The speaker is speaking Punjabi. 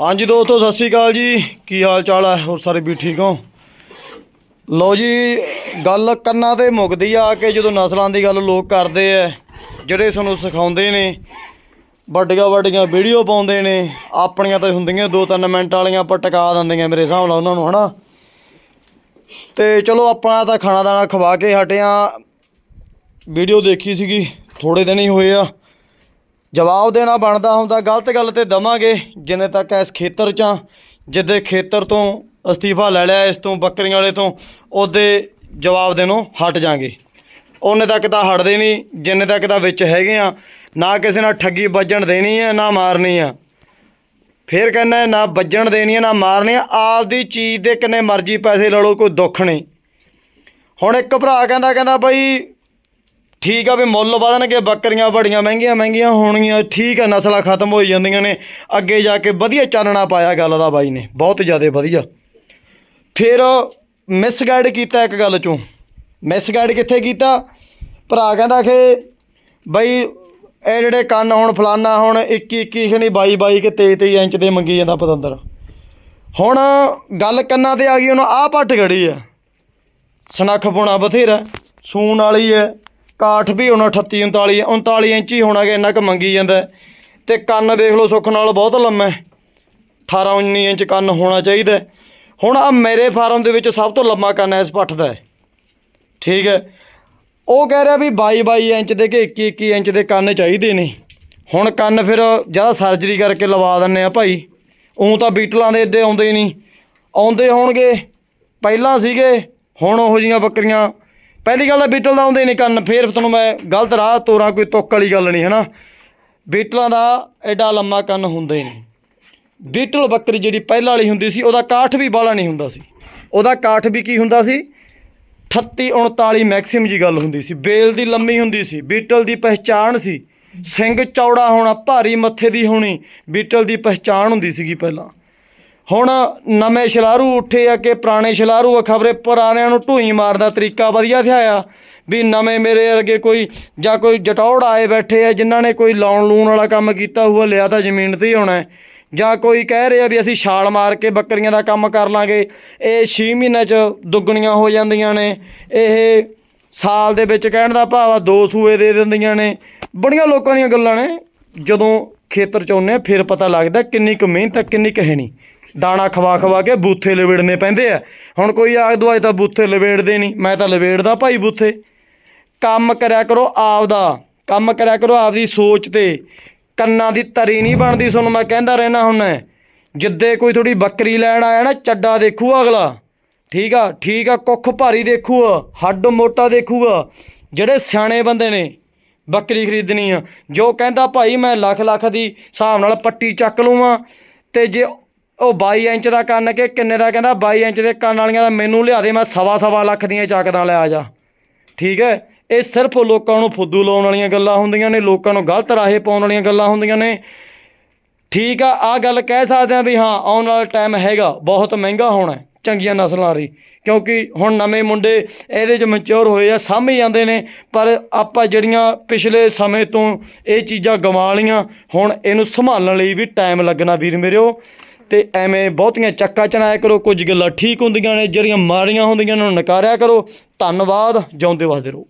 ਹਾਂਜੀ ਦੋਸਤੋ, ਸਤਿ ਸ਼੍ਰੀ ਅਕਾਲ ਜੀ। ਕੀ ਹਾਲ ਚਾਲ ਹੈ? ਹੋਰ ਸਾਰੇ ਵੀ ਠੀਕ ਹੋ? ਲਓ ਜੀ, ਗੱਲ ਕੰਨਾਂ ਤੇ ਮੁੱਕਦੀ ਆ ਕਿ ਜਦੋਂ ਨਸਲਾਂ ਦੀ ਗੱਲ ਲੋਕ ਕਰਦੇ ਆ, ਜਿਹੜੇ ਸਾਨੂੰ ਸਿਖਾਉਂਦੇ ਨੇ, ਵੱਡੀਆਂ ਵੱਡੀਆਂ ਵੀਡੀਓ ਪਾਉਂਦੇ ਨੇ, ਆਪਣੀਆਂ ਤਾਂ ਹੁੰਦੀਆਂ, ਦੋ ਤਿੰਨ ਮਿੰਟ ਵਾਲੀਆਂ ਪਰ ਟਿਕਾ ਦਿੰਦੀਆਂ ਮੇਰੇ ਹਿਸਾਬ ਨਾਲ ਉਹਨਾਂ ਨੂੰ, ਹਨਾ? ਤੇ ਚਲੋ ਆਪਣਾ ਤਾਂ ਖਾਣਾ ਦਾਣਾ ਖਵਾ ਕੇ ਹਟਿਆ ਵੀਡੀਓ ਦੇਖੀ ਸੀਗੀ ਥੋੜੇ ਦਿਨ ਹੀ ਹੋਏ ਆ। ਜਵਾਬ ਦੇਣਾ ਬਣਦਾ ਹੁੰਦਾ, ਗਲਤ ਗੱਲ ਤੇ ਦਵਾਂਗੇ, ਜਿੰਨੇ ਤੱਕ ਇਸ ਖੇਤਰ 'ਚ ਆ ਜਿੱਦੇ ਖੇਤਰ ਤੋਂ ਅਸਤੀਫਾ ਲੈ ਲਿਆ, ਇਸ ਤੋਂ ਬੱਕਰੀਆਂ ਵਾਲੇ ਤੋਂ, ਉਹਦੇ ਜਵਾਬ ਦੇਣੋਂ ਹਟ ਜਾਾਂਗੇ। ਉਹਨੇ ਤੱਕ ਤਾਂ ਹਟਦੇ ਨਹੀਂ, ਜਿੰਨੇ ਤੱਕ ਤਾਂ ਵਿੱਚ ਹੈਗੇ ਆ, ਨਾ ਕਿਸੇ ਨਾਲ ਠੱਗੀ ਵੱਜਣ ਦੇਣੀ ਹੈ ਨਾ ਮਾਰਨੀ ਆ। ਫੇਰ ਕਹਿੰਦਾ ਨਾ ਵੱਜਣ ਦੇਣੀ ਹੈ ਨਾ ਮਾਰਨੀ ਆ, ਆਪਦੀ ਚੀਜ਼ ਦੇ ਕਿੰਨੇ ਮਰਜ਼ੀ ਪੈਸੇ ਲੈ ਲਓ, ਕੋਈ ਦੁੱਖ ਨਹੀਂ। ਹੁਣ ਇੱਕ ਭਰਾ ਕਹਿੰਦਾ ਕਹਿੰਦਾ ਬਈ ਠੀਕ ਆ ਵੀ ਮੁੱਲ ਵਧਣਗੇ, ਬੱਕਰੀਆਂ ਬੜੀਆਂ ਮਹਿੰਗੀਆਂ ਮਹਿੰਗੀਆਂ ਹੋਣਗੀਆਂ, ਠੀਕ ਆ, ਨਸਲਾਂ ਖਤਮ ਹੋਈ ਜਾਂਦੀਆਂ ਨੇ। ਅੱਗੇ ਜਾ ਕੇ ਵਧੀਆ ਚਾਨਣਾ ਪਾਇਆ ਗੱਲ ਦਾ ਬਾਈ ਨੇ, ਬਹੁਤ ਜ਼ਿਆਦਾ ਵਧੀਆ। ਫਿਰ ਮਿਸਗਾਈਡ ਕੀਤਾ ਇੱਕ ਗੱਲ ਚੋਂ। ਮਿਸਗਾਈਡ ਕਿੱਥੇ ਕੀਤਾ? ਭਰਾ ਕਹਿੰਦਾ ਕਿ ਬਈ ਇਹ ਜਿਹੜੇ ਕੰਨ ਹੁਣ ਫਲਾਨਾ ਹੁਣ 21 21 ਖਣੀ 22 22 ਕਿ 23 23 ਇੰਚ ਦੇ ਮੰਗੀ ਜਾਂਦਾ ਪਤੰਦਰ। ਹੁਣ ਗੱਲ ਕੰਨਾਂ ਤੇ ਆ ਗਈ ਹੁਣ ਆਹ ਪੱਟ ਖੜੀ ਆ। ਸਨੱਖ ਪਾਉਣਾ ਬਥੇਰਾ, ਸੂਣ ਵਾਲੀ ਹੈ ਕਾਠ ਵੀ ਹੁਣ 38 39 39 ਇੰਚ ਹੀ ਹੋਣਾ ਕਿ ਇੰਨਾ ਕੁ ਮੰਗੀ ਜਾਂਦਾ ਹੈ। ਤੇ ਕੰਨ ਦੇਖ ਲਓ ਸੁੱਖ ਨਾਲ ਬਹੁਤ ਲੰਮਾ ਹੈ। 18 19 ਇੰਚ ਕੰਨ ਹੋਣਾ ਚਾਹੀਦਾ ਹੁਣ ਆ ਮੇਰੇ ਫਾਰਮ ਦੇ ਵਿੱਚ ਸਭ ਤੋਂ ਲੰਮਾ ਕੰਨ ਹੈ ਇਸ ਪੱਠ ਦਾ ਠੀਕ ਹੈ। ਉਹ ਕਹਿ ਰਿਹਾ ਵੀ 22 22 ਇੰਚ ਦੇ ਕਿ 21 21 ਇੰਚ ਦੇ ਕੰਨ ਚਾਹੀਦੇ ਨੇ। ਹੁਣ ਕੰਨ ਫਿਰ ਜ਼ਿਆਦਾ ਸਰਜਰੀ ਕਰਕੇ ਲਵਾ ਦਿੰਨੇ ਆ ਭਾਈ। ਉਂ ਤਾਂ ਬੀਟਲਾਂ ਦੇ ਏਡੇ ਆਉਂਦੇ ਨਹੀਂ। ਆਉਂਦੇ ਹੋਣਗੇ। ਪਹਿਲਾਂ ਸੀਗੇ, ਹੁਣ ਉਹੋ ਜੀਆਂ ਬੱਕਰੀਆਂ ਪਹਿਲੀ ਗੱਲ ਤਾਂ ਬੀਟਲ ਦਾ ਆਉਂਦੇ ਨਹੀਂ ਕੰਨ, ਫੇਰ ਤੁਹਾਨੂੰ ਮੈਂ ਗਲਤ ਰਾਹ ਤੋਰਾਂ, ਕੋਈ ਤੁੱਕ ਵਾਲੀ ਗੱਲ ਨਹੀਂ, ਹਨਾ? ਬੀਟਲਾਂ ਦਾ ਐਡਾ ਲੰਮਾ ਕੰਨ ਹੁੰਦਾ ਹੀ ਨਹੀਂ। ਬੀਟਲ ਬੱਕਰੀ ਜਿਹੜੀ ਪਹਿਲਾਂ ਵਾਲੀ ਹੁੰਦੀ ਸੀ, ਉਹਦਾ ਕਾਠ ਵੀ ਬਾਲਾ ਨਹੀਂ ਹੁੰਦਾ ਸੀ। ਉਹਦਾ ਕਾਠ ਵੀ ਕੀ ਹੁੰਦਾ ਸੀ? 38 39 ਮੈਕਸਿਮਮ ਜੀ ਗੱਲ ਹੁੰਦੀ ਸੀ। ਬੇਲ ਦੀ ਲੰਮੀ ਹੁੰਦੀ ਸੀ, ਬੀਟਲ ਦੀ ਪਹਿਚਾਣ ਸੀ। ਸਿੰਘ ਚੌੜਾ ਹੋਣਾ, ਭਾਰੀ ਮੱਥੇ ਦੀ ਹੋਣੀ, ਬੀਟਲ ਦੀ ਪਹਿਚਾਣ ਹੁੰਦੀ ਸੀਗੀ ਪਹਿਲਾਂ। ਹੁਣ ਨਵੇਂ ਸ਼ਲਾਰੂ ਉੱਠੇ ਆ ਕਿ ਪੁਰਾਣੇ ਸ਼ਲਾਰੂ ਆ ਖਬਰੇ ਪੁਰਾਣਿਆਂ ਨੂੰ ਢੂਈ ਮਾਰਦਾ ਤਰੀਕਾ ਵਧੀਆ ਥਿਆਇਆ ਵੀ ਨਵੇਂ ਮੇਰੇ ਵਰਗੇ ਕੋਈ ਜਾਂ ਕੋਈ ਜਟੌੜ ਆਏ ਬੈਠੇ ਆ ਜਿਨ੍ਹਾਂ ਨੇ ਕੋਈ ਲਾਉਣ ਲੂਣ ਵਾਲਾ ਕੰਮ ਕੀਤਾ ਹੋਊਗਾ ਲਿਆ ਤਾਂ ਜ਼ਮੀਨ ਤੇ ਹੀ ਹੋਣਾ ਜਾਂ ਕੋਈ ਕਹਿ ਰਿਹਾ ਵੀ ਅਸੀਂ ਛਾਲ ਮਾਰ ਕੇ ਬੱਕਰੀਆਂ ਦਾ ਕੰਮ ਕਰ ਲਾਂਗੇ। ਇਹ 6 ਮਹੀਨਿਆਂ 'ਚ ਦੁੱਗਣੀਆਂ ਹੋ ਜਾਂਦੀਆਂ ਨੇ। ਇਹ ਸਾਲ ਦੇ ਵਿੱਚ ਕਹਿਣ ਦਾ ਭਾਵ ਆ, ਦੋ ਸੂਏ ਦੇ ਦਿੰਦੀਆਂ ਨੇ। ਬੜੀਆਂ ਲੋਕਾਂ ਦੀਆਂ ਗੱਲਾਂ ਨੇ। ਜਦੋਂ ਖੇਤਰ 'ਚ ਆਉਂਦੇ ਆ, ਫਿਰ ਪਤਾ ਲੱਗਦਾ ਕਿੰਨੀ ਕੁ ਮਿਹਨਤ ਕਿੰਨੀ ਕੁ ਹੈ ਨਹੀਂ ਦਾਣਾ ਖਵਾ ਖਵਾ ਕੇ ਬੂਥੇ ਲਵੇੜਨੇ ਪੈਂਦੇ ਆ। ਹੁਣ ਕੋਈ ਆਖ ਆਗ ਅੱਜ ਤਾਂ ਬੂਥੇ ਲਵੇੜਦੇ ਨਹੀਂ ਮੈਂ ਤਾਂ ਲਵੇੜਦਾ ਭਾਈ ਬੂਥੇ। ਕੰਮ ਕਰਿਆ ਕਰੋ ਆਪਦਾ। ਕੰਮ ਕਰਿਆ ਕਰੋ ਆਪਦੀ ਸੋਚ ਤੇ। ਕੰਨਾਂ ਦੀ ਤਰੀ ਨਹੀਂ ਬਣਦੀ ਤੁਹਾਨੂੰ ਮੈਂ ਕਹਿੰਦਾ ਰਹਿਣਾ ਹੁਣ ਜਿੱਦੇ ਕੋਈ ਥੋੜੀ ਬੱਕਰੀ ਲੈਣ ਆਇਆ ਨਾ, ਚੱਡਾ ਦੇਖੂਗਾ ਅਗਲਾ। ਠੀਕ ਆ ਠੀਕ ਆ, ਕੁੱਖ ਭਾਰੀ ਦੇਖੂਗਾ, ਹੱਡ ਮੋਟਾ ਦੇਖੂਗਾ। ਜਿਹੜੇ ਸਿਆਣੇ ਬੰਦੇ ਨੇ ਬੱਕਰੀ ਖਰੀਦਣੀ ਆ। ਜੋ ਕਹਿੰਦਾ ਭਾਈ ਮੈਂ ਲੱਖ ਲੱਖ ਦੀ ਹਿਸਾਬ ਨਾਲ ਪੱਟੀ ਚੱਕ ਲੂਵਾਂ ਤੇ ਜੇ ਉਹ 22 ਇੰਚ ਦਾ ਕੰਨ ਕਿ ਕਿੰਨੇ ਦਾ? ਕਹਿੰਦਾ 22 ਇੰਚ ਦੇ ਕੰਨ ਵਾਲੀਆਂ ਦਾ ਮੈਨੂੰ ਲਿਆ ਦੇ, ਮੈਂ ਸਵਾ ਸਵਾ ਲੱਖ ਦੀਆਂ ਚੱਕਦਾ ਲੈ ਆ ਜਾ। ਠੀਕ ਹੈ? ਇਹ ਸਿਰਫ ਲੋਕਾਂ ਨੂੰ ਫੁੱਦੂ ਲਾਉਣ ਵਾਲੀਆਂ ਗੱਲਾਂ ਹੁੰਦੀਆਂ ਨੇ, ਲੋਕਾਂ ਨੂੰ ਗਲਤ ਰਾਹੇ ਪਾਉਣ ਵਾਲੀਆਂ ਗੱਲਾਂ ਹੁੰਦੀਆਂ ਨੇ। ਠੀਕ ਆ ਆ ਗੱਲ ਕਹਿ ਸਕਦੇ ਆ ਵੀ ਹਾਂ, ਆਉਣ ਵਾਲਾ ਟਾਈਮ ਹੈਗਾ, ਬਹੁਤ ਮਹਿੰਗਾ ਹੋਣਾ ਚੰਗੀਆਂ ਨਸਲਾਂ ਲਈ। ਕਿਉਂਕਿ ਹੁਣ ਨਵੇਂ ਮੁੰਡੇ ਇਹਦੇ 'ਚ ਮੈਚੁਰ ਹੋਏ ਆ, ਸਾਂਭੀ ਜਾਂਦੇ ਨੇ, ਪਰ ਆਪਾਂ ਜਿਹੜੀਆਂ ਪਿਛਲੇ ਸਮੇਂ ਤੋਂ ਇਹ ਚੀਜ਼ਾਂ ਗਵਾ ਲੀਆਂ ਹੁਣ ਇਹਨੂੰ ਸੰਭਾਲਣ ਲਈ ਵੀ ਟਾਈਮ ਲੱਗਣਾ, ਵੀਰ ਮੇਰਿਓ। ਤੇ ਐਵੇਂ ਬਹੁਤੀਆਂ ਚੱਕਾ ਚਨਾਇਆ ਕਰੋ, ਕੁਝ ਗੱਲਾਂ ਠੀਕ ਹੁੰਦੀਆਂ ਨੇ, ਜਿਹੜੀਆਂ ਮਾੜੀਆਂ ਹੁੰਦੀਆਂ ਉਹਨਾਂ ਨੂੰ ਨਕਾਰਿਆ ਕਰੋ। ਧੰਨਵਾਦ, ਜਿਉਂਦੇ ਵਸਦੇ ਰਹੋ।